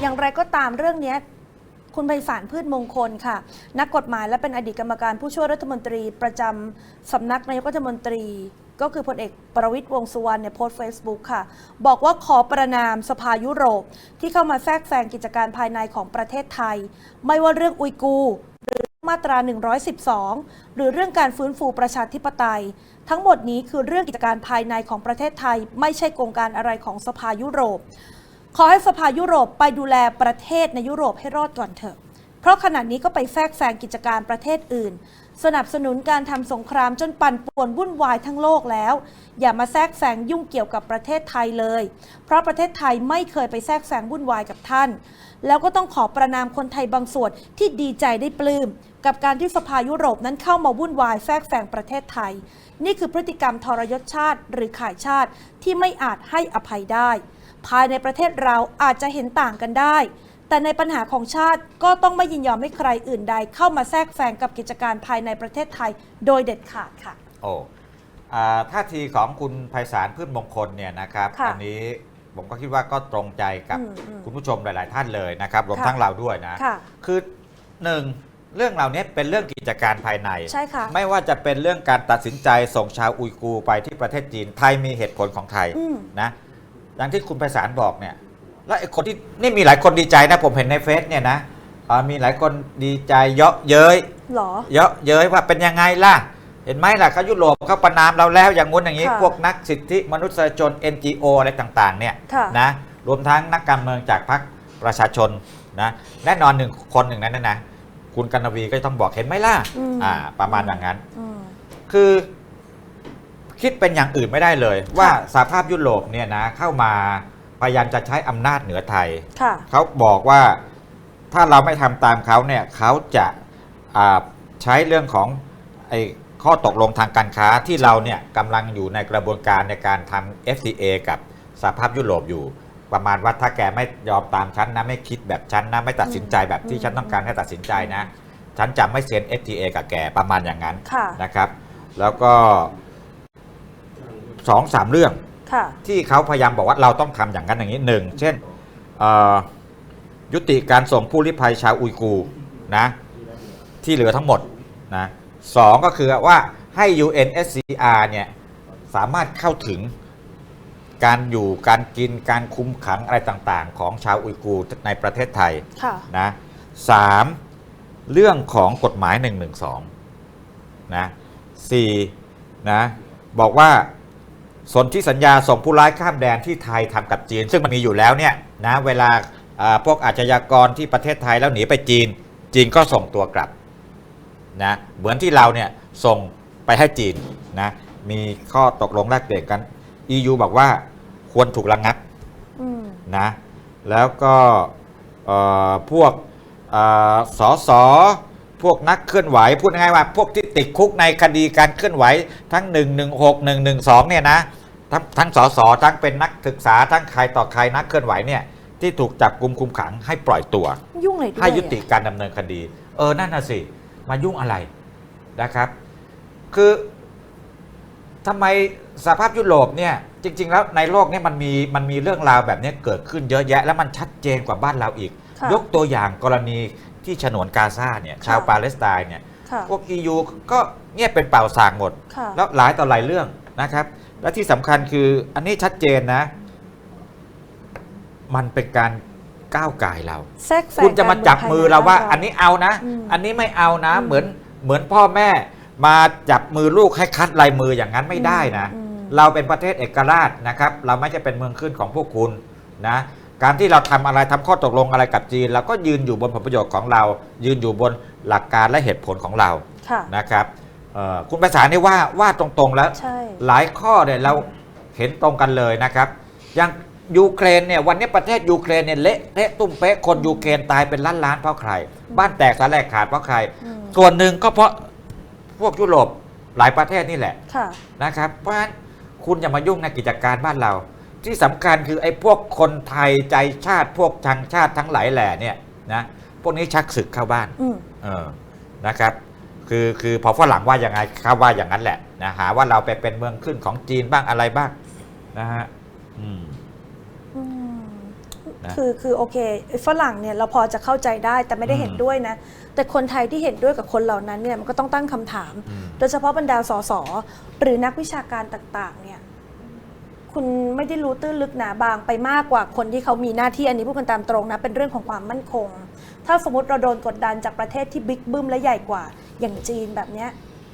อย่างไรก็ตามเรื่องนี้คุณไพศาลพืชมงคลค่ะ นักกฎหมายและเป็นอดีตกรรมการผู้ช่วยรัฐมนตรีประจำสำนักนายกรัฐมนตรี ก็คือพลเอกประวิตยวงสุวรรณเนี่ยโพสต์เฟซบุ๊กค่ะ บอกว่าขอประนามสภายุโรป ที่เข้ามาแทรกแซงกิจการภายในของประเทศไทย ไม่ว่าเรื่องอุยกูร์หรือมาตรา 112 หรือเรื่องการฟื้นฟูประชาธิปไตย ทั้งหมดนี้คือเรื่องกิจการภายในของประเทศไทย ไม่ใช่โครงการอะไรของสภายุโรป ขอให้สภายุโรปไปดูแลประเทศในยุโรปให้รอดก่อนเถอะ เพราะขณะนี้ก็ไปแทรกแซงกิจการประเทศอื่น สนับสนุนการทำสงครามจนปั่นป่วนวุ่นวายทั้งโลกแล้ว อย่ามาแทรกแซงยุ่งเกี่ยวกับประเทศไทยเลย เพราะประเทศไทยไม่เคยไปแทรกแซงวุ่นวายกับท่าน แล้วก็ต้องขอประนามคนไทยบางส่วนที่ดีใจได้ปลื้มกับการที่สภายุโรปนั้นเข้ามาวุ่นวายแทรกแซงประเทศไทย นี่คือพฤติกรรมทรยศชาติหรือขายชาติที่ไม่อาจให้อภัยได้ ภายในประเทศเราอาจจะเห็นต่างกันได้ แต่ในปัญหาของชาติก็ต้องไม่ยินยอมให้ใครอื่นใด เข้ามาแทรกแซงกับกิจการภายในประเทศไทยโดยเด็ดขาดค่ะ โอ้อ่าท่าทีของคุณไพศาลพืชมงคลเนี่ยนะครับค่ะอันี้ผมก็คิดว่าก็ตรงใจกับอืมอืมคุณผู้ชมหลาย ๆ ท่านเลยนะครับรวมค่ะ ทั้งเราด้วยนะ ค่ะ คือหนึ่งเรื่องเหล่านี้เป็นเรื่องกิจการภายใน ใช่ค่ะ ไม่ว่าจะเป็นเรื่องการตัดสินใจส่งชาวอุยกูร์ไปที่ประเทศจีน ไทยมีเหตุผลของไทยอืม นะ อย่างที่คุณไพศาลบอกเนี่ยแล้วไอ้คนที่นี่มีหลายคนดีใจนะผมเห็นในเฟซเนี่ยนะอ่ามีหลายคนดีใจเยาะเย้ยหรอ เยอะเย้ยว่าเป็นยังไงล่ะ เห็นไหมล่ะเขายุโรปเขาประนามเราแล้วอย่างงู้นอย่างนี้ ค่ะ พวกนักสิทธิมนุษยชน NGO อะไรต่างๆเนี่ยค่ะ นะรวมทั้งนักการเมืองจากพรรคประชาชนนะแน่นอนหนึ่งคนหนึ่งนั้นนะนะคุณกันนวีก็ต้องบอกเห็นไหมล่ะอืม อ่าประมาณอย่างนั้น อืม คือ คิดเป็นอย่างอื่นไม่ได้เลย ว่าสหภาพยุโรปเนี่ยนะเข้ามาพยายามจะใช้อำนาจเหนือไทย ค่ะ เขาบอกว่าถ้าเราไม่ทำตามเขาเนี่ยเขาจะอ่าใช้เรื่องของไอ้ข้อตกลงทางการค้าที่เราเนี่ยกำลังอยู่ในกระบวนการในการทำ FTA กับสหภาพยุโรปอยู่ ประมาณว่าถ้าแกไม่ยอมตามฉันนะไม่คิดแบบฉันนะไม่ตัดสินใจแบบที่อืมฉันต้องการให้ตัดสินใจนะ ฉันจะไม่เซ็น FTA กับแกประมาณอย่างนั้นค่ะ นะครับ แล้วก็ สองสามเรื่องค่ะที่เขาพยายามบอกว่าเราต้องทำอย่างนั้นอย่างนี้หนึ่งเช่นเอ่อยุติการส่งผู้ลี้ภัยชาวอุยกูร์นะที่เหลือทั้งหมดนะสองก็คือว่าให้ UNSCR เนี่ยสามารถเข้าถึงการอยู่การกินการคุมขังอะไรต่างๆ ของชาวอุยกูร์ในประเทศไทยค่ะนะสามเรื่องของกฎหมาย 1 1 2นะสี่นะบอกว่า สนที่สัญญาส่งผู้ร้ายข้ามแดนที่ไทยทำกับจีน ซึ่งมันมีอยู่แล้วเนี่ยนะเวลาอ่าพวกอาชญากรที่ประเทศไทยแล้วหนีไปจีน จีนก็ส่งตัวกลับนะเหมือนที่เราเนี่ยส่งไปให้จีนนะมีข้อตกลงแลกเปลี่ยนกัน EU บอกว่าควรถูกระงับอืมนะแล้วก็เอ่อพวกเอ่อสอสอ พวกนักเคลื่อนไหวพูดง่ายๆว่า พวกที่ติดคุกในคดีการเคลื่อนไหวทั้ง 116 112เนี่ยนะทั้งทั้งสอสอทั้งเป็นนักศึกษาทั้งใครต่อใครนักเคลื่อนไหวเนี่ยที่ถูกจับกุมคุมขังให้ปล่อยตัว ยุ่งเลยด้วยให้ยุติการดำเนินคดี เออนั่นน่ะสิ มายุ่งอะไรนะครับ คือทำไมสหภาพยุโรปเนี่ยจริง ๆ แล้วในโลกเนี่ยมันมีมันมีเรื่องราวแบบนี้เกิดขึ้นเยอะแยะ แล้วมันชัดเจนกว่าบ้านเราอีกค่ะ ยกตัวอย่างกรณีที่ฉนวนกาซาเนี่ยชาวค่ะปาเลสไตน์เนี่ยค่ะพวก EU ก็เงียบเป็นเป่าสางหมดค่ะแล้วหลายต่อหลายเรื่องนะครับ และที่สำคัญคืออันนี้ชัดเจนนะ มันเป็นการก้าวไก่ายเราแทรกแซงคุณจะมาจับมือเราว่า อันนี้เอานะอืมอันนี้ไม่เอานะอืมเหมือนเหมือนพ่อแม่มาจับมือลูกให้คัดลายมืออย่างนั้นไม่ได้นะอืมเราเป็นประเทศเอกราชนะครับ เราไม่ใช่เป็นเมืองขึ้นของพวกคุณนะ การที่เราทำอะไรทำข้อตกลงอะไรกับจีนเราก็ยืนอยู่บนผลประโยชน์ของเรา ยืนอยู่บนหลักการและเหตุผลของเราค่ะนะครับเอ่อคุณภาษานี่ว่าว่าตรงๆแล้วใช่หลายข้อเนี่ยเราเห็นตรงกันเลยนะครับอย่างยูเครนเนี่ยวันนี้ประเทศยูเครนเนี่ยเละเทะตุ้มเป๊ะคนยูเครนตายเป็นล้านล้านๆเพราะใคร บ้านแตกสาแหลกขาดเพราะใครอืมส่วนหนึ่งก็เพราะพวกยุโรปหลายประเทศนี่แหละค่ะนะครับเพราะฉะนั้นคุณอย่ามายุ่งในกิจการบ้านเรา ที่สำคัญคือไอ้พวกคนไทยใจชาติพวกชังชาติทั้งหลายแหล่เนี่ยนะพวกนี้ชักศึกเข้าบ้านอืมเออนะครับคือคือพอฝรั่งว่ายังไงเขาว่าอย่างนั้นแหละนะหาว่าเราไปเป็นเมืองขึ้นของจีนบ้างอะไรบ้างนะฮะอืมอืมนะคือคือโอเคฝรั่งเนี่ยเราพอจะเข้าใจได้แต่ไม่ได้เห็นด้วยนะ แต่คนไทยที่เห็นด้วยกับคนเหล่านั้นเนี่ยมันก็ต้องตั้งคำถามอืมโดยเฉพาะบรรดาสสหรือนักวิชาการต่าง ๆ เนี่ย คุณไม่ได้รู้ตื้นลึกหนาบางไปมากกว่าคนที่เขามีหน้าที่อันนี้พูดกันตามตรงนะ เป็นเรื่องของความมั่นคง ถ้าสมมติเราโดนกดดันจากประเทศที่บิ๊กบึ้มและใหญ่กว่า อย่างจีนแบบเนี้ย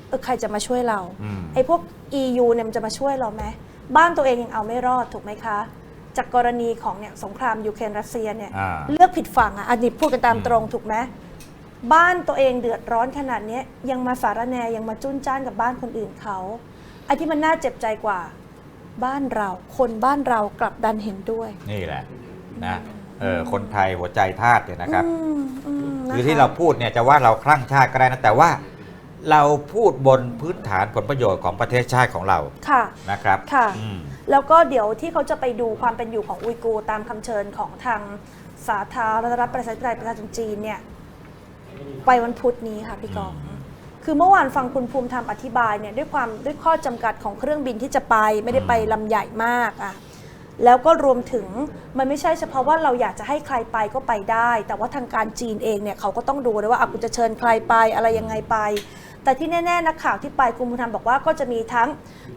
เออใครจะมาช่วยเราอืมไอ้พวก EU เนี่ยมันจะมาช่วยเราไหมบ้านตัวเองยังเอาไม่รอดถูกไหมคะ จากกรณีของเนี่ยสงครามยูเครนรัสเซียเนี่ยอ่าเลือกผิดฝั่งอะอันนี้พูดกันตามตรงถูกไหมบ้านตัวเองเดือดร้อนขนาดเนี้ยยังมาสารแหนยังมาจุ้นจ้านกับบ้านคนอื่นเขาไอ้ที่มันน่าเจ็บใจกว่า บ้านเรา คนบ้านเรากลับดันเห็นด้วย นี่แหละนะเออคนไทยหัวใจทาสเนี่ยนะครับอืมอืมนะคะคือที่เราพูดเนี่ยจะว่าเราคลั่งชาติก็ได้นะแต่ว่าเราพูดบนพื้นฐานผลประโยชน์ของประเทศชาติของเราค่ะนะครับค่ะอืมแล้วก็เดี๋ยวที่เขาจะไปดูความเป็นอยู่ของอุยกูร์ตามคำเชิญของทางสาธารณรัฐประชาธิปไตยประชาชนจีนเนี่ย ไปวันพุธนี้ค่ะพี่กอง คือเมื่อวานฟังคุณภูมิธรรมอธิบายเนี่ยด้วยความด้วยข้อจำกัดของเครื่องบินที่จะไปไม่ได้ไปลำใหญ่มากอะแล้วก็รวมถึงมันไม่ใช่เฉพาะว่าเราอยากจะให้ใครไปก็ไปได้ แต่ว่าทางการจีนเองเนี่ยเขาก็ต้องดูด้วยว่าอะคุณจะเชิญใครไปอะไรยังไงไป แต่ที่แน่ๆนักข่าวที่ไปคุณภูมิธรรมบอกว่าก็จะมีทั้ง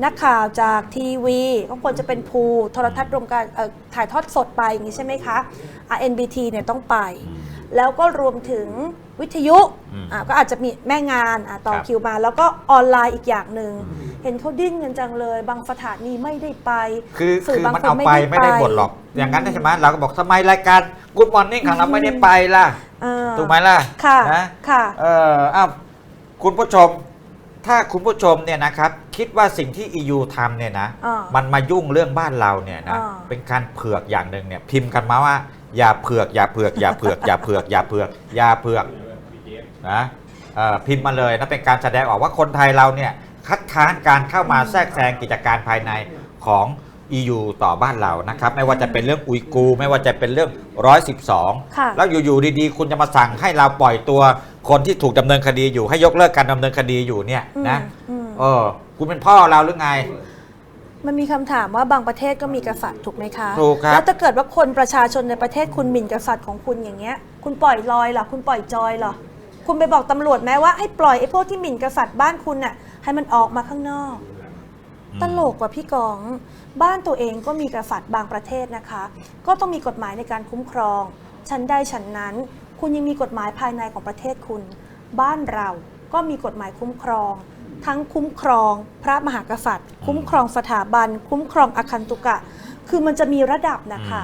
นักข่าวจากทีวีก็ควรจะเป็นภูโทรทัศน์รวมการเอ่อถ่ายทอดสดไปอย่างนี้ใช่ไหมคะ RNBT เนี่ยต้องไป แล้วก็รวมถึงวิทยุอืมอะก็อาจจะมีแม่งานอะต่อครับคิวมา แล้วก็ออนไลน์อีกอย่างหนึ่งเห็นเขาดิ้นกันจังเลย บางสถานีไม่ได้ไปคือสื่คืออบางมันคนเอาไม่ไปได้ไม่ได้ไปหมดหรอก อย่างนั้นใช่ไหมเราก็บอกทำไมรายการ Good Morning ของเราไม่ได้ไปล่ะ อ่าถูกไหมล่ะค่ะ นะค่ะ เอออ้าวคุณผู้ชม ถ้าคุณผู้ชมเนี่ยนะครับ คิดว่าสิ่งที่ EU ทำเนี่ยนะ อ่ามันมายุ่งเรื่องบ้านเราเนี่ยนะ อ่า เป็นการเผือกอย่างหนึ่งเนี่ย พิมพ์กันมาว่า อย่าเผือกอย่าเผือกอย่าเผือกอย่าเผือกอย่าเผือกอย่าเผือกนะเอ่อพิมพ์มาเลยนะเป็นการแสดงออกว่าคนไทยเราเนี่ยคัดค้านการเข้ามาแทรกแซงกิจการภายในของ EU ต่อบ้านเรานะครับไม่ว่าจะเป็นเรื่องอุยกูร์ไม่ว่าจะเป็นเรื่อง112ค่ะแล้วอยู่ๆดีๆ คุณจะมาสั่งให้เราปล่อยตัวคนที่ถูกดำเนินคดีอยู่ให้ยกเลิกการดำเนินคดีอยู่เนี่ยนะอืมเออคุณเป็นพ่อเราหรือไง มันมีคำถามว่าบางประเทศก็มีกษัตริย์ถูกไหมคะถูกครับ แล้วถ้าเกิดว่าคนประชาชนในประเทศคุณหมิ่นกษัตริย์ของคุณอย่างเงี้ย คุณปล่อยลอยเหรอคุณปล่อยจอยเหรอคุณไปบอกตำรวจไหมว่าให้ปล่อยไอ้พวกที่หมิ่นกษัตริย์บ้านคุณน่ะให้มันออกมาข้างนอก ตลกกว่าพี่กอง บ้านตัวเองก็มีกษัตริย์บางประเทศนะคะ ก็ต้องมีกฎหมายในการคุ้มครองชั้นใดชั้นนั้น คุณยังมีกฎหมายภายในของประเทศคุณ บ้านเราก็มีกฎหมายคุ้มครอง ทั้งคุ้มครองพระมหากษัตริย์ คุ้มครองสถาบัน คุ้มครองอาคันตุกะ คือมันจะมีระดับนะคะ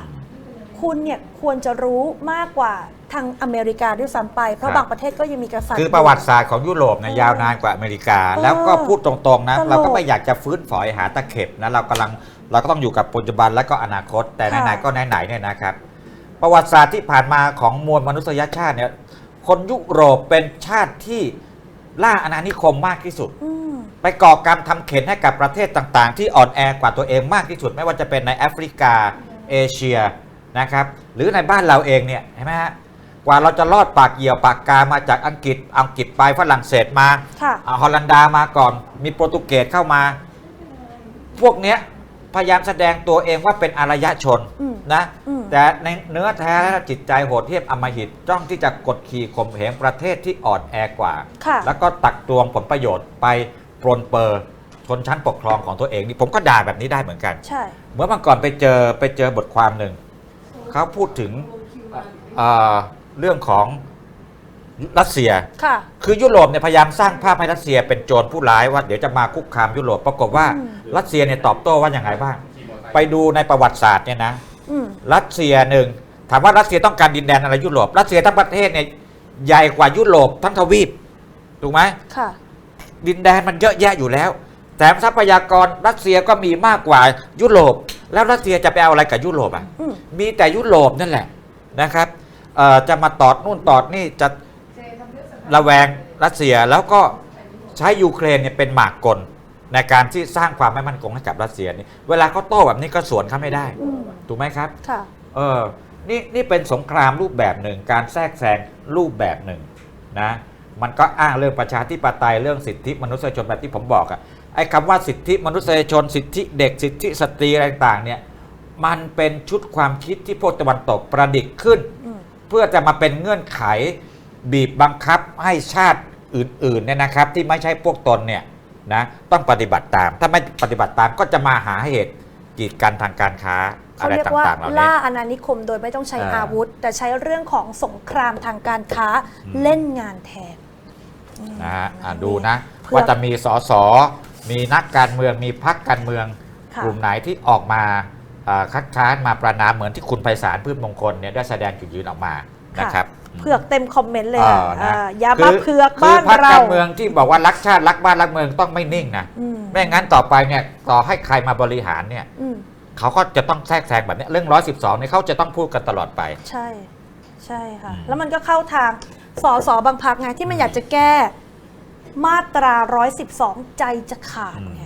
คุณเนี่ยควรจะรู้มากกว่าทางอเมริกาด้วยซ้ำไป เพราะครับบางประเทศก็ยังมีกษัตริย์คือประวัติศาสตร์ของยุโรปเนี่ยเออยาวนานกว่าอเมริกาเออแล้วก็พูดตรงๆนะตลกเราก็ไม่อยากจะฟื้นฝอยหาตะเข็บนะเรากำลังเราก็ต้องอยู่กับปัจจุบันและก็อนาคต แต่ค่ะไหนๆก็ไหนๆเนี่ยนะครับ ประวัติศาสตร์ที่ผ่านมาของมวลมนุษยชาติเนี่ยคนยุโรปเป็นชาติที่ ล่าอาณานิคมมากที่สุดอืมไปก่อกรรมทำเข็นให้กับประเทศต่างๆ ที่อ่อนแอกว่าตัวเองมากที่สุด ไม่ว่าจะเป็นในแอฟริกาเอเชียนะครับหรือในบ้านเราเองเนี่ยเห็นไหมฮะกว่าเราจะรอดปากเหยี่ยวปากกามาจากอังกฤษอังกฤษไปฝรั่งเศสมาค่ะอ่าฮอลันดามาก่อน มีโปรตุเกสเข้ามา พวกเนี้ย พยายามแสดงตัวเองว่าเป็นอารยชนอืมนะ อืม แต่ในเนื้อแท้และจิตใจโหดเหี้ยมอำมหิตจ้องที่จะกดขี่ข่มเหงประเทศที่อ่อนแอกว่า ค่ะ แล้วก็ตักตวงผลประโยชน์ไปปรนเปอร์ชนชั้นปกครองของตัวเองนี่ผมก็ด่าแบบนี้ได้เหมือนกัน ใช่ เมื่อวันก่อนไปเจอไปเจอบทความหนึ่งเขาพูดถึงเอ่อเรื่องของ รัสเซีย ค่ะ คือยุโรปเนี่ยพยายามสร้างภาพให้รัสเซียเป็นโจรผู้ร้ายว่าเดี๋ยวจะมาคุกคามยุโรปปรากฏว่าอืมรัสเซียเนี่ยตอบโต้ว่าอย่างไรบ้าง ไปดูในประวัติศาสตร์เนี่ยนะอืมรัสเซียหนึ่งถามว่ารัสเซียต้องการดินแดนอะไรยุโรปรัสเซียทั้งประเทศเนี่ยใหญ่กว่ายุโรปทั้งทวีปถูกไหมค่ะ ดินแดนมันเยอะแยะอยู่แล้วแถมทรัพยากรรัสเซียก็มีมากกว่ายุโรป แล้วรัสเซียจะไปเอาอะไรกับยุโรปอะ อืม มีแต่ยุโรปนั่นแหละนะครับเอ่อจะมาตอดนู่นตอดนี่จะ ระแวงรัสเซียแล้วก็ใช้ยูเครนเนี่ยเป็นหมากกลในการที่สร้างความไม่มั่นคงให้กับรัสเซียนี่เวลาเขาโต้แบบนี้ก็สวนเขาไม่ได้อืมถูกไหมครับ ค่ะ เออ นี่นี่เป็นสงครามรูปแบบหนึ่ง การแทรกแซงรูปแบบหนึ่งนะ มันก็อ้างเรื่องประชาธิปไตยเรื่องสิทธิมนุษยชนแบบที่ผมบอกอะไอ้คำว่าสิทธิมนุษยชน สิทธิเด็กสิทธิสตรีอะไรต่างๆเนี่ย มันเป็นชุดความคิดที่พวกตะวันตกประดิษฐ์ขึ้น อืม เพื่อจะมาเป็นเงื่อนไข บีบบังคับให้ชาติอื่นๆเนี่ยนะครับที่ไม่ใช่พวกตนเนี่ยนะต้องปฏิบัติตาม ถ้าไม่ปฏิบัติตามก็จะมาหาเหตุกีดกันทางการค้าอะเขาไรเรียกตว่า่างๆเหล่านี้ ล่าอาณานิคมโดยไม่ต้องใช้เออออาวุธ แต่ใช้เรื่องของสงครามทางการค้าอืม เล่นงานแทนอืม นะฮะอะดูนะเพื่อ ว่าจะมีสสมีนักการเมืองมีพรรคการเมือง ค่ะกลุ่มไหนที่ออกมาเอ่อคัดค้านมาประนามเหมือนที่คุณไพศาลพืชมงคลเนี่ยได้แสดงจุดยืนออกมานะครับเผือกเต็มคอมเมนต์เลยเออะอนะ อ่าอย่ามาเผือกคืบ้านพรรคเรา การเมืองที่บอกว่ารักชาติรักบ้านรักเมืองต้องไม่นิ่งนะอืม ไม่งั้นต่อไปเนี่ยต่อให้ใครมาบริหารเนี่ยอืมเขาก็จะต้องแทรกแซงแบบเนี้ยเรื่อง 112เนี่ยเขาจะต้องพูดกันตลอดไป ใช่ ใช่ค่ะ อืม แล้วมันก็เข้าทางสอสอบางพักไงที่มันอยากจะแก้ มาตรา 112 ใจจะขาดไง